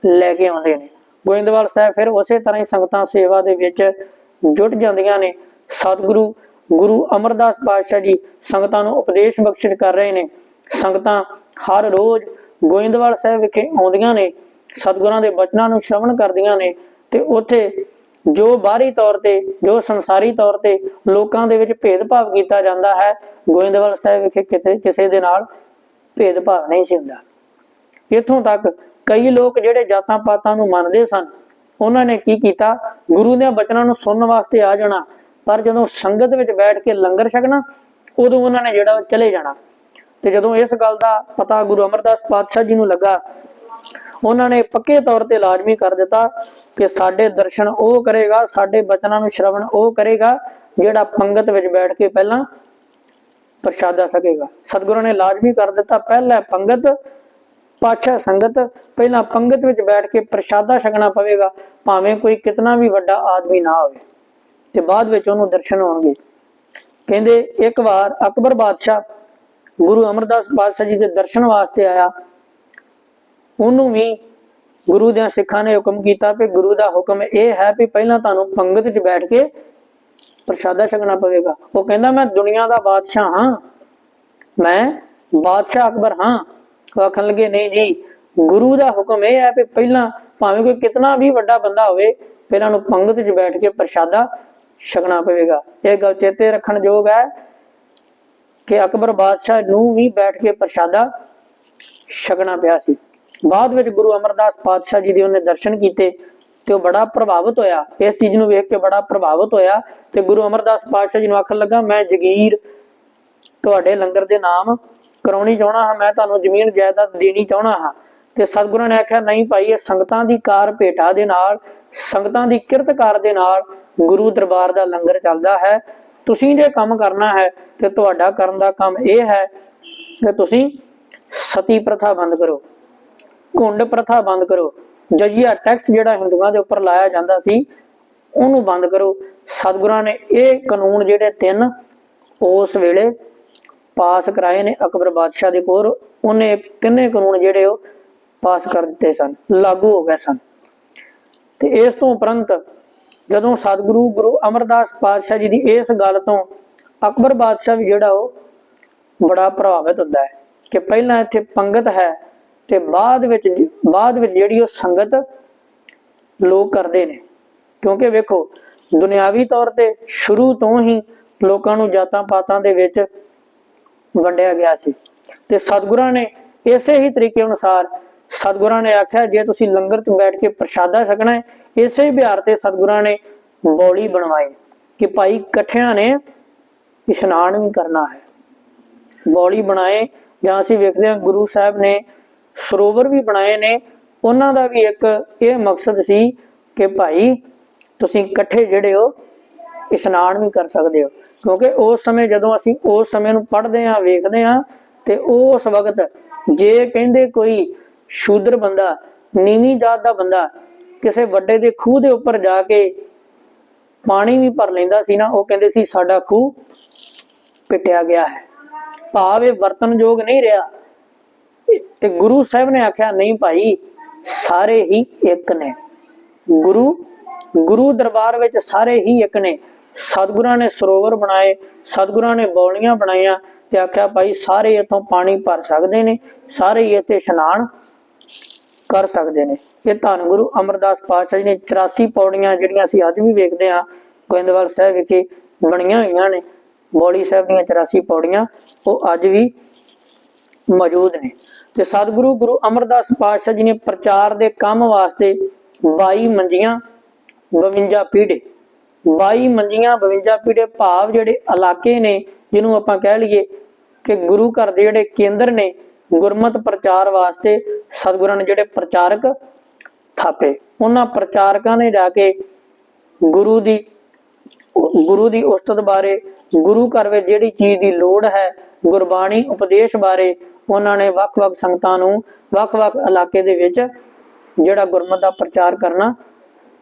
ਲੈ ਕੇ ਆਉਂਦੇ ਨੇ। ਗੋਇੰਦਵਾਲ ਸਾਹਿਬ ਫਿਰ ਉਸੇ ਤਰ੍ਹਾਂ ਹੀ ਸੰਗਤਾਂ ਸੇਵਾ ਦੇ ਵਿੱਚ ਜੁਟ ਜਾਂਦੀਆਂ ਨੇ। ਸਤਿਗੁਰੂ, ਗੁਰੂ ਅਮਰਦਾਸ ਪਾਤਸ਼ਾਹ ਜੀ ਸੰਗਤਾਂ ਨੂੰ ਉਪਦੇਸ਼ ਬਖਸ਼ਿਸ਼ ਕਰ ਰਹੇ ਨੇ। ਸੰਗਤਾਂ ਹਰ ਰੋਜ਼ ਗੋਇੰਦਵਾਲ ਸਾਹਿਬ ਵਿਖੇ ਆਉਂਦੀਆਂ ਨੇ, ਸਤਿਗੁਰਾਂ ਦੇ ਬਚਨਾਂ ਨੂੰ ਸ਼ਰਵਣ ਕਰਦੀਆਂ ਨੇ ਤੇ ਉੱਥੇ ਜੋ ਬਾਹਰੀ ਤੌਰ ਤੇ, ਜੋ ਸੰਸਾਰੀ ਤੌਰ ਤੇ ਲੋਕਾਂ ਦੇ ਵਿੱਚ ਭੇਦਭਾਵ ਕੀਤਾ ਜਾਂਦਾ ਹੈ, ਗੋਇੰਦਵਾਲ ਸਾਹਿਬ ਵਿਖੇ ਕਿਤੇ, ਕਿਸੇ ਦੇ ਨਾਲ ਭੇਦਭਾਵ ਨਹੀਂ ਸੀ ਹੁੰਦਾ। ਇੱਥੋਂ ਤੱਕ ਕਈ ਲੋਕ ਜਿਹੜੇ ਜਾਤਾਂ ਪਾਤਾਂ ਨੂੰ ਮੰਨਦੇ ਸਨ, ਉਹਨਾਂ ਨੇ ਕੀ ਕੀਤਾ? ਗੁਰੂ ਦੇ ਬਚਨਾਂ ਨੂੰ ਸੁਣਨ ਵਾਸਤੇ ਆ ਜਾਣਾ, ਪਰ ਜਦੋਂ ਸੰਗਤ ਵਿੱਚ ਬੈਠ ਕੇ ਲੰਗਰ ਛਕਣਾ, ਉਦੋਂ ਉਹਨਾਂ ਨੇ ਜਿਹੜਾ ਉਹ ਚਲੇ ਜਾਣਾ। ਤੇ ਜਦੋਂ ਇਸ ਗੱਲ ਦਾ ਪਤਾ ਗੁਰੂ ਅਮਰਦਾਸ ਪਾਤਸ਼ਾਹ ਜੀ ਨੂੰ ਲੱਗਾ, ਉਹਨਾਂ ਨੇ ਪੱਕੇ ਤੌਰ ਤੇ ਲਾਜ਼ਮੀ ਕਰ ਦਿੱਤਾ ਕਿ ਸਾਡੇ ਦਰਸ਼ਨ ਉਹ ਕਰੇਗਾ, ਸਾਡੇ ਬਚਨਾਂ ਨੂੰ ਸ਼ਰਵਣ ਉਹ ਕਰੇਗਾ, ਜਿਹੜਾ ਪੰਗਤ ਵਿੱਚ ਬੈਠ ਕੇ ਪਹਿਲਾਂ ਪ੍ਰਸ਼ਾਦਾ ਸਕੇਗਾ। ਸਤਿਗੁਰਾਂ ਨੇ ਲਾਜ਼ਮੀ ਕਰ ਦਿੱਤਾ, ਪਹਿਲਾਂ ਪੰਗਤ ਪਾਛਾ ਸੰਗਤ, ਪਹਿਲਾਂ ਪੰਗਤ ਵਿੱਚ ਬੈਠ ਕੇ ਪ੍ਰਸ਼ਾਦਾ ਛਕਣਾ ਪਵੇਗਾ, ਭਾਵੇਂ ਕੋਈ ਕਿਤਨਾ ਵੀ ਵੱਡਾ ਆਦਮੀ ਨਾ ਹੋਵੇ। ਤੇ ਬਾਅਦ ਵਿੱਚ ਉਹਨੂੰ ਦਰਸ਼ਨ ਹੋਣਗੇ। ਕਹਿੰਦੇ, ਇੱਕ ਵਾਰ ਅਕਬਰ ਬਾਦਸ਼ਾਹ ਗੁਰੂ ਅਮਰਦਾਸ ਪਾਤਸ਼ਾਹ ਜੀ ਦੇ ਦਰਸ਼ਨ ਵਾਸਤੇ ਆਇਆ। ਉਹਨੂੰ ਵੀ ਗੁਰੂ ਦੇ ਸਿੱਖਾਂ ਨੇ ਹੁਕਮ ਕੀਤਾ ਕਿ ਗੁਰੂ ਦਾ ਹੁਕਮ ਇਹ ਹੈ ਕਿ ਪਹਿਲਾਂ ਤੁਹਾਨੂੰ ਪੰਗਤ 'ਚ ਬੈਠ ਕੇ ਪ੍ਰਸ਼ਾਦਾ ਛਕਣਾ ਪਵੇਗਾ। ਉਹ ਕਹਿੰਦਾ, ਮੈਂ ਦੁਨੀਆ ਦਾ ਬਾਦਸ਼ਾਹ ਹਾਂ। ਮੈਂ ਬਾਦਸ਼ਾਹ ਅਕਬਰ ਹਾਂ। ਉਹ ਆਖਣ ਲੱਗੇ, ਨਹੀਂ ਜੀ, ਗੁਰੂ ਦਾ ਹੁਕਮ ਇਹ ਹੈ ਕਿ ਪਹਿਲਾਂ ਭਾਵੇਂ ਕੋਈ ਕਿਤਨਾ ਵੀ ਵੱਡਾ ਬੰਦਾ ਹੋਵੇ, ਪਹਿਲਾਂ ਨੂੰ ਪੰਗਤ 'ਚ ਬੈਠ ਕੇ ਪ੍ਰਸ਼ਾਦਾ ਛਕਣਾ ਪਵੇਗਾ। ਇਹ ਗੱਲ ਚੇਤੇ ਰੱਖਣ ਯੋਗ ਹੈ। ਕਿ ਅਕਬਰ ਬਾਦਸ਼ਾਹ ਨੂੰ ਵੀ ਬੈਠ ਕੇ ਪ੍ਰਸ਼ਾਦਾ ਛਕਣਾ ਪਿਆ ਸੀ। ਬਾਅਦ ਵਿੱਚ ਗੁਰੂ ਅਮਰਦਾਸ ਪਾਤਸ਼ਾਹ ਜੀ ਦੇ ਉਹਨੇ ਦਰਸ਼ਨ ਕੀਤੇ ਤੇ ਉਹ ਬੜਾ ਪ੍ਰਭਾਵਿਤ ਹੋਇਆ। ਇਸ ਚੀਜ਼ ਨੂੰ ਵੇਖ ਕੇ ਬੜਾ ਪ੍ਰਭਾਵਿਤ ਹੋਇਆ ਤੇ ਗੁਰੂ ਅਮਰਦਾਸ ਪਾਤਸ਼ਾਹ ਜੀ ਨੂੰ ਆਖਣ ਲੱਗਾ, ਮੈਂ ਜਗੀਰ, ਤੁਹਾਡੇ ਲੰਗਰ ਦੇ ਨਾਮ ਕਰਾਉਣੀ ਚਾਹਣਾ ਹਾਂ, ਮੈਂ ਤੁਹਾਨੂੰ ਜ਼ਮੀਨ ਜਾਇਦਾਦ ਦੇਣੀ ਚਾਹਣਾ ਹਾਂ। ਤੇ ਸਤਿਗੁਰਾਂ ਨੇ ਆਖਿਆ, ਨਹੀਂ ਭਾਈ, ਇਹ ਸੰਗਤਾਂ ਦੀ ਕਾਰ ਭੇਟਾ ਦੇ ਨਾਲ, ਸੰਗਤਾਂ ਦੀ ਕਿਰਤਕਾਰ ਦੇ ਨਾਲ ਗੁਰੂ ਦਰਬਾਰ ਦਾ ਲੰਗਰ ਚੱਲਦਾ ਹੈ। ਤੁਸੀਂ ਜੇ ਕੰਮ ਕਰਨਾ ਹੈ ਤੇ ਤੁਹਾਡਾ ਕਰਨ ਦਾ ਕੰਮ ਇਹ ਹੈ ਕਿ ਤੁਸੀਂ ਸਤੀ ਪ੍ਰਥਾ ਬੰਦ ਕਰੋ ਘੁੰਡ ਪ੍ਰਥਾ ਬੰਦ ਕਰੋ। ਜਜੀਆ ਟੈਕਸ ਜਿਹੜਾ ਹਿੰਦੂਆਂ ਦੇ ਉੱਪਰ ਲਾਇਆ ਜਾਂਦਾ ਸੀ, ਉਹਨੂੰ ਬੰਦ ਕਰੋ। ਸਤਿਗੁਰਾਂ ਨੇ ਇਹ ਕਾਨੂੰਨ ਜਿਹੜੇ ਤਿੰਨ ਉਸ ਵੇਲੇ ਪਾਸ ਕਰਾਏ ਨੇ, ਅਕਬਰ ਬਾਦਸ਼ਾਹ ਦੇ ਕੋਲ। ਉਹਨੇ ਤਿੰਨੇ ਕਾਨੂੰਨ ਜਿਹੜੇ ਉਹ ਪਾਸ ਕਰ ਦਿੱਤੇ ਸਨ, ਲਾਗੂ ਹੋ ਗਏ ਸਨ। ਤੇ ਇਸ ਤੋਂ ਉਪਰੰਤ ਜਦੋਂ ਸਤਿਗੁਰੂ ਗੁਰੂ ਅਮਰਦਾਸ ਪਾਤਸ਼ਾਹ ਜੀ ਦੀ ਇਸ ਗੱਲ ਤੋਂ ਅਕਬਰ ਬਾਦਸ਼ਾਹ ਵੀ ਜਿਹੜਾ ਉਹ ਬੜਾ ਪ੍ਰਭਾਵਿਤ ਹੁੰਦਾ ਹੈ ਕਿ ਪਹਿਲਾਂ ਇੱਥੇ ਪੰਗਤ ਹੈ ਤੇ ਬਾਅਦ ਵਿੱਚ ਬਾਅਦ ਵਿੱਚ ਜਿਹੜੀ ਉਹ ਸੰਗਤ ਲੋਕ ਕਰਦੇ ਨੇ। ਕਿਉਂਕਿ ਵੇਖੋ, ਦੁਨਿਆਵੀ ਤੌਰ ਤੇ ਸ਼ੁਰੂ ਤੋਂ ਹੀ ਲੋਕਾਂ ਨੂੰ ਜਾਤਾਂ ਪਾਤਾਂ ਦੇ ਵਿੱਚ ਵੰਡਿਆ ਗਿਆ ਸੀ। ਤੇ ਸਤਿਗੁਰਾਂ ਨੇ ਇਸੇ ਹੀ ਤਰੀਕੇ ਅਨੁਸਾਰ ਸਤਿਗੁਰਾਂ ਨੇ ਆਖਿਆ, ਜੇ ਤੁਸੀਂ ਲੰਗਰ 'ਚ ਬੈਠ ਕੇ ਪ੍ਰਸ਼ਾਦਾ ਛਕਣਾ ਹੈ, ਇਸੇ ਬਿਹਾਰ ਤੇ ਸਤਿਗੁਰਾਂ ਨੇ ਬੌਲੀ ਬਣਵਾਈ ਕਿ ਭਾਈ ਇਕੱਠਿਆਂ ਨੇ ਇਸ਼ਨਾਨ ਵੀ ਕਰਨਾ ਹੈ। ਬੌਲੀ ਬਣਾਏ, ਜਾਂ ਅਸੀਂ ਵੇਖਦੇ ਹਾਂ ਗੁਰੂ ਸਾਹਿਬ ਨੇ ਸਰੋਵਰ ਵੀ ਬਣਾਏ ਨੇ, ਉਹਨਾਂ ਦਾ ਵੀ ਇੱਕ ਇਹ ਮਕਸਦ ਸੀ ਕਿ ਭਾਈ ਤੁਸੀਂ ਇਕੱਠੇ ਜਿਹੜੇ ਹੋ, ਇਸ਼ਨਾਨ ਵੀ ਕਰ ਸਕਦੇ ਹੋ। ਕਿਉਂਕਿ ਉਸ ਸਮੇਂ ਜਦੋਂ ਅਸੀਂ ਉਸ ਸਮੇਂ ਨੂੰ ਪੜ੍ਹਦੇ ਹਾਂ, ਵੇਖਦੇ ਹਾਂ, ਤੇ ਉਸ ਵਕਤ ਜੇ ਕਹਿੰਦੇ ਕੋਈ ਸ਼ੂਦਰ ਬੰਦਾ, ਨੀਵੀਂ ਜਾਤ ਦਾ ਬੰਦਾ, ਕਿਸੇ ਵੱਡੇ ਦੇ ਖੂਹ ਦੇ ਉੱਪਰ ਜਾ ਕੇ ਪਾਣੀ ਵੀ ਭਰ ਲੈਂਦਾ ਸੀ ਨਾ, ਉਹ ਕਹਿੰਦੇ ਸੀ, ਸਾਡਾ ਖੂਹ ਪਿੱਟਿਆ ਗਿਆ ਹੈ। ਭਾਵ ਇਹ ਵਰਤਨਯੋਗ ਨਹੀਂ ਰਿਹਾ। ਤੇ ਗੁਰੂ ਸਾਹਿਬ ਨੇ ਆਖਿਆ, ਨਹੀਂ ਭਾਈ, ਸਾਰੇ ਹੀ ਇੱਕ ਨੇ। ਗੁਰੂ ਗੁਰੂ ਦਰਬਾਰ ਵਿੱਚ ਸਾਰੇ ਹੀ ਇੱਕ ਨੇ। ਸਤਿਗੁਰਾਂ ਨੇ ਸਰੋਵਰ ਬਣਾਏ, ਸਤਿਗੁਰਾਂ ਨੇ ਬੌਲੀਆਂ ਬਣਾਈਆਂ ਤੇ ਆਖਿਆ, ਭਾਈ, ਸਾਰੇ ਇੱਥੋਂ ਪਾਣੀ ਭਰ ਸਕਦੇ ਨੇ, ਸਾਰੇ ਹੀ ਇੱਥੇ ਇਸ਼ਨਾਨ ਕਰ ਸਕਦੇ ਨੇ। ਇਹ ਧੰਨ ਗੁਰੂ ਅਮਰਦਾਸ ਪਾਤਸ਼ਾਹ ਜੀ ਨੇ 84 ਪੌੜੀਆਂ ਜਿਹੜੀਆਂ ਅਸੀਂ ਅੱਜ ਵੀ ਵੇਖਦੇ ਹਾਂ, ਗੋਇੰਦਵਾਲ ਸਾਹਿਬ ਵਿਖੇ ਬਣੀਆਂ ਹੋਈਆਂ ਨੇ, ਬੌਲੀ ਸਾਹਿਬ ਦੀਆਂ 84 ਪੌੜੀਆਂ, ਉਹ ਅੱਜ ਵੀ ਮੌਜੂਦ ਨੇ। ਤੇ ਸਤਿਗੁਰੂ ਗੁਰੂ ਅਮਰਦਾਸ ਪਾਤਸ਼ਾਹ ਜੀ ਨੇ ਪ੍ਰਚਾਰ ਦੇ ਕੰਮ ਵਾਸਤੇ 22 ਮੰਜੀਆਂ 52 ਪੀੜੇ 22 ਮੰਜੀਆਂ 52 ਪੀੜੇ ਭਾਵ ਜਿਹੜੇ ਇਲਾਕੇ ਨੇ, ਜਿਹਨੂੰ ਆਪਾਂ ਕਹਿ ਲਈਏ ਕਿ ਗੁਰੂ ਘਰ ਦੇ ਜਿਹੜੇ ਕੇਂਦਰ ਨੇ ਗੁਰਮਤ ਪ੍ਰਚਾਰ ਵਾਸਤੇ ਸਤਿਗੁਰਾਂ ਨੇ ਜਿਹੜੇ ਪ੍ਰਚਾਰਕ ਥਾਪੇ, ਉਹਨਾਂ ਪ੍ਰਚਾਰਕਾਂ ਨੇ ਜਾ ਕੇ ਗੁਰੂ ਦੀ ਗੁਰੂ ਦੀ ਉਸਤਤ ਬਾਰੇ, ਗੁਰੂ ਘਰ ਵਿੱਚ ਜਿਹੜੀ ਚੀਜ਼ ਦੀ ਲੋੜ ਹੈ, ਗੁਰਬਾਣੀ ਉਪਦੇਸ਼ ਬਾਰੇ ਉਹਨਾਂ ਨੇ ਵੱਖ-ਵੱਖ ਸੰਗਤਾਂ ਨੂੰ, ਵੱਖ-ਵੱਖ ਇਲਾਕੇ ਦੇ ਵਿੱਚ ਜਿਹੜਾ ਗੁਰਮਤ ਦਾ ਪ੍ਰਚਾਰ ਕਰਨਾ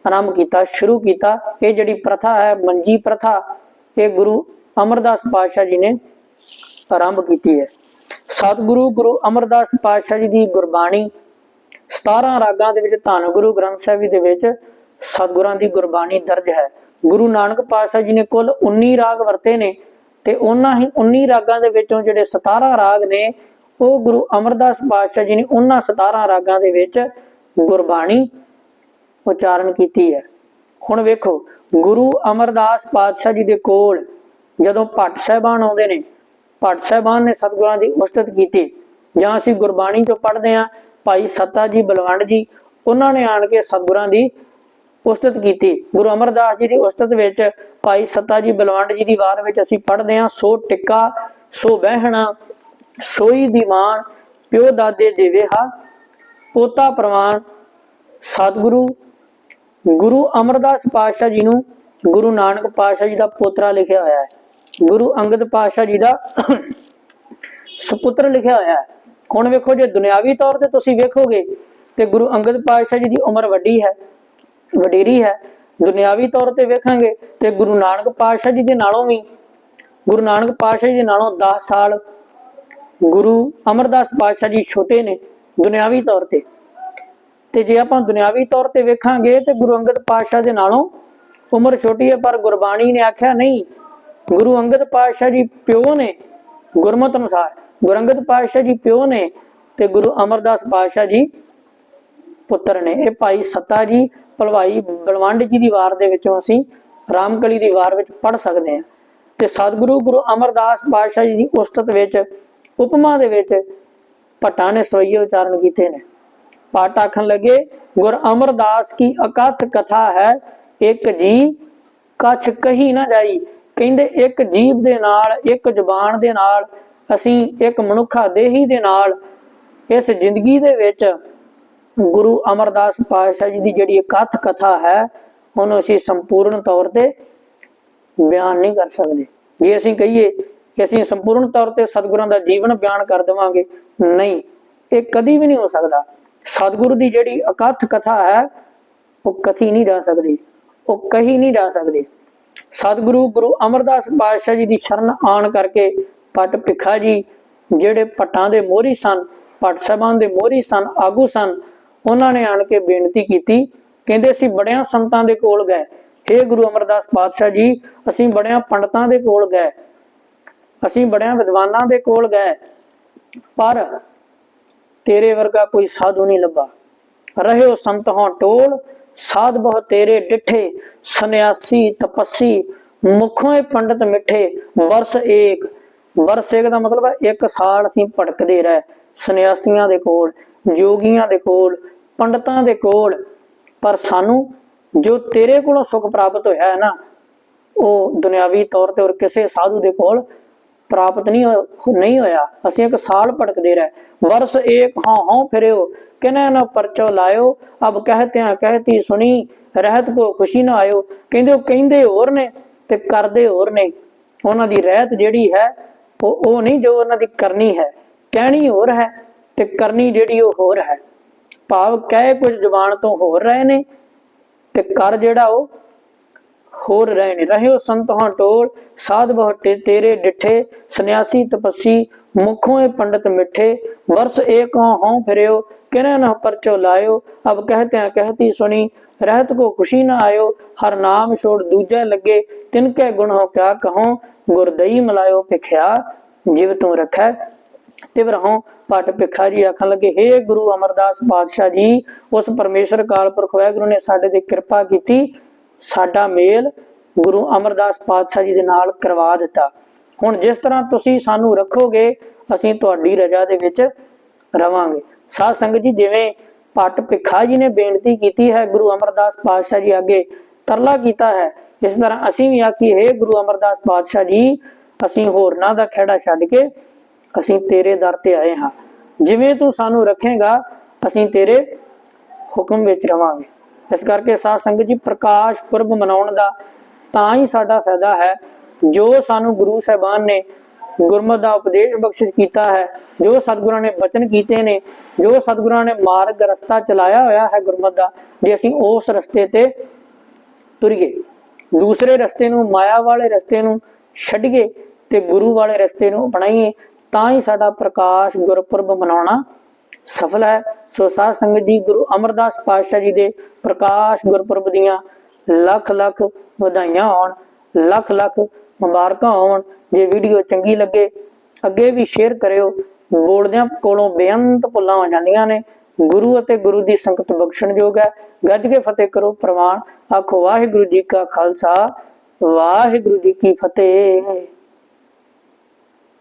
ਆਰੰਭ ਕੀਤਾ, ਸ਼ੁਰੂ ਕੀਤਾ। ਇਹ ਜਿਹੜੀ ਪ੍ਰਥਾ ਹੈ, ਮੰਜੀ ਪ੍ਰਥਾ, ਇਹ ਗੁਰੂ ਅਮਰਦਾਸ ਪਾਤਸ਼ਾਹ ਜੀ ਨੇ ਆਰੰਭ ਕੀਤੀ ਹੈ। ਸਤਿਗੁਰੂ ਗੁਰੂ ਅਮਰਦਾਸ ਪਾਤਸ਼ਾਹ ਜੀ ਦੀ ਗੁਰਬਾਣੀ 17 ਰਾਗਾਂ ਦੇ ਵਿੱਚ ਧੰਨ ਗੁਰੂ ਗ੍ਰੰਥ ਸਾਹਿਬ ਜੀ ਦੇ ਵਿੱਚ ਸਤਿਗੁਰਾਂ ਦੀ ਗੁਰਬਾਣੀ ਦਰਜ ਹੈ। ਗੁਰੂ ਨਾਨਕ ਪਾਤਸ਼ਾਹ ਜੀ ਨੇ ਕੁੱਲ 19 ਰਾਗ ਵਰਤੇ ਨੇ ਤੇ ਉਹਨਾਂ ਹੀ 19 ਰਾਗਾਂ ਦੇ ਵਿੱਚੋਂ ਜਿਹੜੇ 17 ਰਾਗ ਨੇ, ਉਹ ਗੁਰੂ ਅਮਰਦਾਸ ਪਾਤਸ਼ਾਹ ਜੀ ਨੇ ਉਹਨਾਂ 17 ਰਾਗਾਂ ਦੇ ਵਿੱਚ ਗੁਰਬਾਣੀ ਉਚਾਰਨ ਕੀਤੀ ਹੈ। ਹੁਣ ਵੇਖੋ, ਗੁਰੂ ਅਮਰਦਾਸ ਪਾਤਸ਼ਾਹ ਜੀ ਦੇ ਕੋਲ ਜਦੋਂ ਭੱਟ ਸਾਹਿਬਾਨ ਆਉਂਦੇ ਨੇ ਭੱਟ ਸਾਹਿਬਾਨ ਨੇ ਸਤਿਗੁਰਾਂ ਦੀ ਉਸਤਤ ਕੀਤੀ। ਜਾਂ ਅਸੀਂ ਗੁਰਬਾਣੀ ਚੋਂ ਪੜ੍ਹਦੇ ਹਾਂ, ਭਾਈ ਸੱਤਾ ਜੀ, ਬਲਵੰਡ ਜੀ, ਉਹਨਾਂ ਨੇ ਆਣ ਕੇ ਸਤਿਗੁਰਾਂ ਦੀ ਉਸਤਤ ਕੀਤੀ। ਗੁਰੂ ਅਮਰਦਾਸ ਜੀ ਦੀ ਉਸਤਤ ਵਿੱਚ, ਭਾਈ ਸੱਤਾ ਜੀ, ਬਲਵੰਡ ਜੀ ਦੀ ਵਾਰ ਵਿੱਚ ਅਸੀਂ ਪੜ੍ਹਦੇ ਹਾਂ, ਸੋ ਟਿੱਕਾ, ਸੋ ਬਹਿਣਾ, ਸੋਈ ਦੀਵਾਨ ਪਿਓ ਦਾਦੇ ਦੇਵੇ ਹਾ ਪੋਤਾ ਪ੍ਰਵਾਨ, ਸਤਿਗੁਰੂ, ਗੁਰੂ ਅਮਰਦਾਸ ਪਾਤਸ਼ਾਹ ਜੀ ਨੂੰ ਗੁਰੂ ਨਾਨਕ ਪਾਤਸ਼ਾਹ ਜੀ ਦਾ ਪੋਤਰਾ ਲਿਖਿਆ ਹੋਇਆ ਹੈ। ਗੁਰੂ ਅੰਗਦ ਪਾਤਸ਼ਾਹ ਜੀ ਦਾ ਸੁਪੁੱਤਰ ਲਿਖਿਆ ਹੋਇਆ ਹੈ। ਹੁਣ ਵੇਖੋ ਜੇ ਦੁਨਿਆਵੀ ਤੌਰ ਤੇ ਤੁਸੀਂ ਵੇਖੋਗੇ ਤੇ ਗੁਰੂ ਅੰਗਦ ਪਾਤਸ਼ਾਹ ਜੀ ਦੀ ਉਮਰ ਵੱਡੀ ਹੈ, ਵਡੇਰੀ ਹੈ। ਦੁਨਿਆਵੀ ਤੌਰ ਤੇ ਵੇਖਾਂਗੇ ਤੇ ਗੁਰੂ ਨਾਨਕ ਪਾਤਸ਼ਾਹ ਜੀ ਦੇ ਨਾਲੋਂ ਵੀ, ਗੁਰੂ ਨਾਨਕ ਪਾਤਸ਼ਾਹ ਜੀ ਦੇ ਨਾਲੋਂ 10 ਸਾਲ ਗੁਰੂ ਅਮਰਦਾਸ ਪਾਤਸ਼ਾਹ ਜੀ ਛੋਟੇ ਨੇ ਦੁਨਿਆਵੀ ਤੌਰ ਤੇ। ਤੇ ਜੇ ਆਪਾਂ ਦੁਨਿਆਵੀ ਤੌਰ ਤੇ ਵੇਖਾਂਗੇ ਤੇ ਗੁਰੂ ਅੰਗਦ ਪਾਤਸ਼ਾਹ ਦੇ ਨਾਲੋਂ ਉਮਰ ਛੋਟੀ ਹੈ, ਪਰ ਗੁਰਬਾਣੀ ਨੇ ਆਖਿਆ, ਨਹੀਂ ਗੁਰੂ ਅੰਗਦ ਪਾਤਸ਼ਾਹ ਜੀ ਪਿਓ ਨੇ ਗੁਰਮਤ ਅਨੁਸਾਰ, ਗੁਰੂ ਅੰਗਦ ਪਾਤਸ਼ਾਹ ਜੀ ਪਿਓ ਨੇ ਤੇ ਗੁਰੂ ਅਮਰਦਾਸ ਪਾਤਸ਼ਾਹ ਜੀ ਪੁੱਤਰ ਨੇ। ਇਹ ਭਾਈ ਸੱਤਾ ਜੀ, ਭਲਵਾਈ ਬਲਵੰਡ ਜੀ ਦੀ ਵਾਰ ਦੇ ਵਿੱਚੋਂ ਅਸੀਂ ਰਾਮਕਲੀ ਦੀ ਵਾਰ ਵਿੱਚ ਪੜ ਸਕਦੇ ਹਾਂ। ਤੇ ਸਤਿਗੁਰੂ ਗੁਰੂ ਅਮਰਦਾਸ ਪਾਤਸ਼ਾਹ ਜੀ ਦੀ ਉਸਤਤ ਵਿੱਚ, ਉਪਮਾ ਦੇ ਵਿੱਚ ਭੱਟਾਂ ਨੇ ਸਵਈਏ ਉਚਾਰਨ ਕੀਤੇ ਨੇ। ਪਾਠ ਆਖਣ ਲੱਗੇ, ਗੁਰ ਅਮਰਦਾਸ ਕੀ ਅਕਥ ਕਥਾ ਹੈ? ਇੱਕ ਜੀ ਕਛ ਕਹੀ ਨਾ ਜਾਈ ਕਹਿੰਦੇ ਇੱਕ ਜੀਵ ਦੇ ਨਾਲ, ਇੱਕ ਜ਼ੁਬਾਨ ਦੇ ਨਾਲ, ਅਸੀਂ ਇੱਕ ਮਨੁੱਖਾ ਦੇਹੀ ਦੇ ਨਾਲ, ਇਸ ਜ਼ਿੰਦਗੀ ਦੇ ਵਿੱਚ ਗੁਰੂ ਅਮਰਦਾਸ ਪਾਤਸ਼ਾਹ ਜੀ ਦੀ ਜਿਹੜੀ ਕਥ ਕਥਾ ਹੈ, ਉਹਨੂੰ ਅਸੀਂ ਸੰਪੂਰਨ ਤੌਰ ਤੇ ਬਿਆਨ ਨਹੀਂ ਕਰ ਸਕਦੇ। ਜੇ ਅਸੀਂ ਕਹੀਏ ਕਿ ਅਸੀਂ ਸੰਪੂਰਨ ਤੌਰ ਤੇ ਸਤਿਗੁਰਾਂ ਦਾ ਜੀਵਨ ਬਿਆਨ ਕਰ ਦੇਵਾਂਗੇ, ਨਹੀਂ, ਇਹ ਕਦੀ ਵੀ ਨਹੀਂ ਹੋ ਸਕਦਾ। ਸਤਿਗੁਰੂ ਦੀ ਜਿਹੜੀ ਅਕਥ ਕਥਾ ਹੈ, ਉਹ ਕਥੀ ਨਹੀਂ ਜਾ ਸਕਦੀ, ਉਹ ਕਹੀ ਨਹੀਂ ਜਾ ਸਕਦੀ। ਸਤਿਗੁਰੂ ਗੁਰੂ ਅਮਰਦਾਸ ਪਾਤਸ਼ਾਹ ਜੀ ਦੀ ਸ਼ਰਨ ਆਣ ਕਰਕੇ ਪਟ ਭਿਖਾ ਜੀ, ਜਿਹੜੇ ਪਟਾਂ ਦੇ ਮੋਹਰੀ ਸਨ, ਪਟ ਸਾਹਿਬਾਨ ਦੇ ਮੋਹਰੀ ਸਨ, ਆਗੂ ਸਨ, ਉਹਨਾਂ ਨੇ ਆਣ ਕੇ ਬੇਨਤੀ ਕੀਤੀ, ਕਹਿੰਦੇ ਅਸੀਂ ਬੜਿਆਂ ਸੰਤਾਂ ਦੇ ਕੋਲ ਗਏ। हे ਗੁਰੂ ਅਮਰਦਾਸ ਪਾਤਸ਼ਾਹ ਜੀ, ਅਸੀਂ ਬੜਿਆਂ ਪੰਡਤਾਂ ਦੇ ਕੋਲ ਗਏ। ਅਸੀਂ ਬੜਿਆਂ ਵਿਦਵਾਨਾਂ ਦੇ ਕੋਲ ਗਏ। ਪਰ ਤੇਰੇ ਵਰਗਾ ਕੋਈ ਸਾਧੂ ਨਹੀਂ ਲੱਭਾ। ਰਹਿਓ ਸੰਤ ਹੋਂ ਟੋਲ ਸਾਧ ਬਹੁ ਤੇਰੇ ਡਿਠੇ, ਸੰਨਿਆਸੀ ਤਪੱਸੀ, ਮੁਖੋਂ ਪੰਡਤ ਮਿੱਠੇ, ਵਰਸ ਏਕ। ਵਰਸ ਏਕ ਦਾ ਮਤਲਬ ਹੈ, ਇੱਕ ਸਾਲ ਅਸੀਂ ਭਟਕਦੇ ਰਹੇ, ਸੰਨਿਆਸੀਆਂ ਦੇ ਕੋਲ ਯੋਗੀਆਂ ਦੇ ਕੋਲ, ਪੰਡਤਾਂ ਦੇ ਕੋਲ। ਪਰ ਸਾਨੂੰ ਜੋ ਤੇਰੇ ਕੋਲੋਂ ਸੁਖ ਪ੍ਰਾਪਤ ਹੋਇਆ ਹੈ ਨਾ, ਉਹ ਦੁਨਿਆਵੀ ਤੌਰ ਤੇ ਔਰ ਕਿਸੇ ਸਾਧੂ ਦੇ ਕੋਲ ਪ੍ਰਾਪਤ ਨਹੀਂ ਨਹੀਂ ਹੋਇਆ। ਅਸੀਂ ਇੱਕ ਸਾਲ ਭਟਕਦੇ ਰਹੇ। ਵਰਸ ਏਕ ਹਾਂ ਹਾਂ ਫਿਰਿਓ। ਕਿਨੇ ਨਾ ਪਰਚੋ ਲਾਇਓ। ਅਬ ਕਹਤਿਆਂ ਕਹਿਤੀ ਸੁਣੀ। ਰਹਿਤ ਕੋ ਖੁਸ਼ੀ ਨਾ ਆਇਓ। ਕਹਿੰਦੇ ਉਹ ਕਹਿੰਦੇ ਹੋਰ ਨੇ ਤੇ ਕਰਦੇ ਹੋਰ ਨੇ। ਉਹਨਾਂ ਦੀ ਰਹਿਤ ਜਿਹੜੀ ਹੈ, ਉਹ ਉਹ ਨਹੀਂ ਜੋ ਉਹਨਾਂ ਦੀ ਕਰਨੀ ਹੈ। ਕਹਿਣੀ ਹੋਰ ਹੈ ਤੇ ਕਰਨੀ ਜਿਹੜੀ ਉਹ ਹੋਰ ਹੈ। ਭਾਵ ਕਹਿ ਕੁਝ ਜ਼ੁਬਾਨ ਤੋਂ ਹੋਰ ਰਹੇ ਨੇ ਤੇ ਕਰ ਜਿਹੜਾ ਉਹ ਹੋਰ ਰਹੇ ਰਹਿਓ ਸੰਤਹਾਂ ਟੋਲ ਸਾਧ ਬਹੁਤੇ ਤੇਰੇ ਡਿਠੇ ਸੰਿਆਸੀ ਤਪਸੀ, ਮੁਖੋਂ ਇਹ ਪੰਡਤ ਮਿੱਠੇ। ਵਰਸ ਏਕੋਂ ਹਉ ਫਿਰਿਓ ਕਿਨੇ ਨਾ ਪਰਚੋ ਲਾਇਓ। ਅਬ ਕਹਤੇ ਕਹਤੀ ਸੁਣੀ, ਰਹਿਤ ਕੋ ਖੁਸ਼ੀ ਨਾ ਆਇਓ। ਹਰ ਨਾਮ ਛੋੜ ਦੂਜੇ ਲੱਗੇ, ਤਿਨ ਕੈ ਗੁਣ ਹੋ ਕਿਆ ਕਹੋ ਗੁਰਦਈ ਮਲਾਇਓ ਭਿਖਿਆ, ਜਿਵ ਤੂੰ ਰਖੈ, ਤਿਵ ਰਹੋ ਪਟ ਭਿਖਾ ਜੀ ਆਖਣ ਲੱਗੇ हे ਗੁਰੂ ਅਮਰਦਾਸ ਪਾਤਸ਼ਾਹ ਜੀ, ਉਸ ਪਰਮੇਸ਼ਰ ਕਾਲਪੁਰਖ ਵਾਹਿਗੁਰੂ ਨੇ ਸਾਡੇ ਤੇ ਕਿਰਪਾ ਕੀਤੀ। ਸਾਡਾ ਮੇਲ ਗੁਰੂ ਅਮਰਦਾਸ ਪਾਤਸ਼ਾਹ ਜੀ ਦੇ ਨਾਲ ਕਰਵਾ ਦਿੱਤਾ। ਹੁਣ ਜਿਸ ਤਰ੍ਹਾਂ ਤੁਸੀਂ ਸਾਨੂੰ ਰੱਖੋਗੇ, ਅਸੀਂ ਤੁਹਾਡੀ ਰਜਾ ਦੇ ਵਿੱਚ ਰਵਾਂਗੇ। ਸਾਧ ਸੰਗਤ ਜੀ, ਜਿਵੇਂ ਪਟ ਭਿਖਾ ਜੀ ਨੇ ਬੇਨਤੀ ਕੀਤੀ ਹੈ ਗੁਰੂ ਅਮਰਦਾਸ ਪਾਤਸ਼ਾਹ ਜੀ ਅੱਗੇ, ਤਰਲਾ ਕੀਤਾ ਹੈ। ਇਸ ਤਰ੍ਹਾਂ ਅਸੀਂ ਵੀ ਆਖੀਏ, ਹੈ ਗੁਰੂ ਅਮਰਦਾਸ ਪਾਤਸ਼ਾਹ ਜੀ, ਅਸੀਂ ਹੋਰਨਾਂ ਦਾ ਖੇੜਾ ਛੱਡ ਕੇ ਅਸੀਂ ਤੇਰੇ ਦਰ ਤੇ ਆਏ ਹਾਂ। ਜਿਵੇਂ ਤੂੰ ਸਾਨੂੰ ਰੱਖੇਗਾ, ਅਸੀਂ ਤੇਰੇ ਹੁਕਮ ਵਿੱਚ ਰਵਾਂਗੇ। ਇਸ ਕਰਕੇ ਸਾਧ ਸੰਗਤ ਜੀ, ਪ੍ਰਕਾਸ਼ ਪੁਰਬ ਮਨਾਉਣ ਦਾ ਤਾਂ ਹੀ ਸਾਡਾ ਫਾਇਦਾ ਹੈ, ਜੋ ਸਾਨੂੰ ਗੁਰੂ ਸਾਹਿਬਾਨ ਨੇ ਗੁਰਮਤਿ ਦਾ ਉਪਦੇਸ਼ ਬਖਸ਼ਿਸ਼ ਕੀਤਾ ਹੈ, ਜੋ ਸਤਿਗੁਰਾਂ ਨੇ ਬਚਨ ਕੀਤੇ ਨੇ, ਜੋ ਸਤਿਗੁਰਾਂ ਨੇ ਮਾਰਗ ਰਸਤਾ ਚਲਾਇਆ ਹੋਇਆ ਹੈ ਗੁਰਮਤ ਦਾ, ਜੇ ਅਸੀਂ ਉਸ ਰਸਤੇ ਤੇ ਤੁਰੀਏ, ਦੂਸਰੇ ਰਸਤੇ ਨੂੰ, ਮਾਇਆ ਵਾਲੇ ਰਸਤੇ ਨੂੰ ਛੱਡੀਏ ਤੇ ਗੁਰੂ ਵਾਲੇ ਰਸਤੇ ਨੂੰ ਅਪਣਾਈਏ, ਤਾਂ ਹੀ ਸਾਡਾ ਪ੍ਰਕਾਸ਼ ਗੁਰਪੁਰਬ ਮਨਾਉਣਾ ਸਫਲ ਹੈ। ਸੋ ਸਾਧ ਸੰਗਤ ਜੀ, ਗੁਰੂ ਅਮਰਦਾਸ ਪਾਤਸ਼ਾਹ ਜੀ ਦੇ ਪ੍ਰਕਾਸ਼ ਗੁਰਪੁਰਬ ਦੀਆਂ ਲੱਖ ਲੱਖ ਵਧਾਈਆਂ ਹੋਣ, ਲੱਖ ਲੱਖ ਮੁਬਾਰਕਾਂ ਹੋਣ। ਜੇ ਵੀਡੀਓ ਚੰਗੀ ਲੱਗੇ, ਅੱਗੇ ਵੀ ਸ਼ੇਅਰ ਕਰਿਓ। ਬੋਲਦਿਆਂ ਕੋਲੋਂ ਬੇਅੰਤ ਭੁੱਲਾਂ ਹੋ ਜਾਂਦੀਆਂ ਨੇ। ਗੁਰੂ ਅਤੇ ਗੁਰੂ ਦੀ ਸੰਗਤ ਬਖਸ਼ਣਯੋਗ ਹੈ। ਗੱਜ ਕੇ ਫਤਿਹ ਕਰੋ ਪ੍ਰਵਾਨ। ਆਖੋ, ਵਾਹਿਗੁਰੂ ਜੀ ਕਾ ਖਾਲਸਾ, ਵਾਹਿਗੁਰੂ ਜੀ ਕੀ ਫਤਿਹ।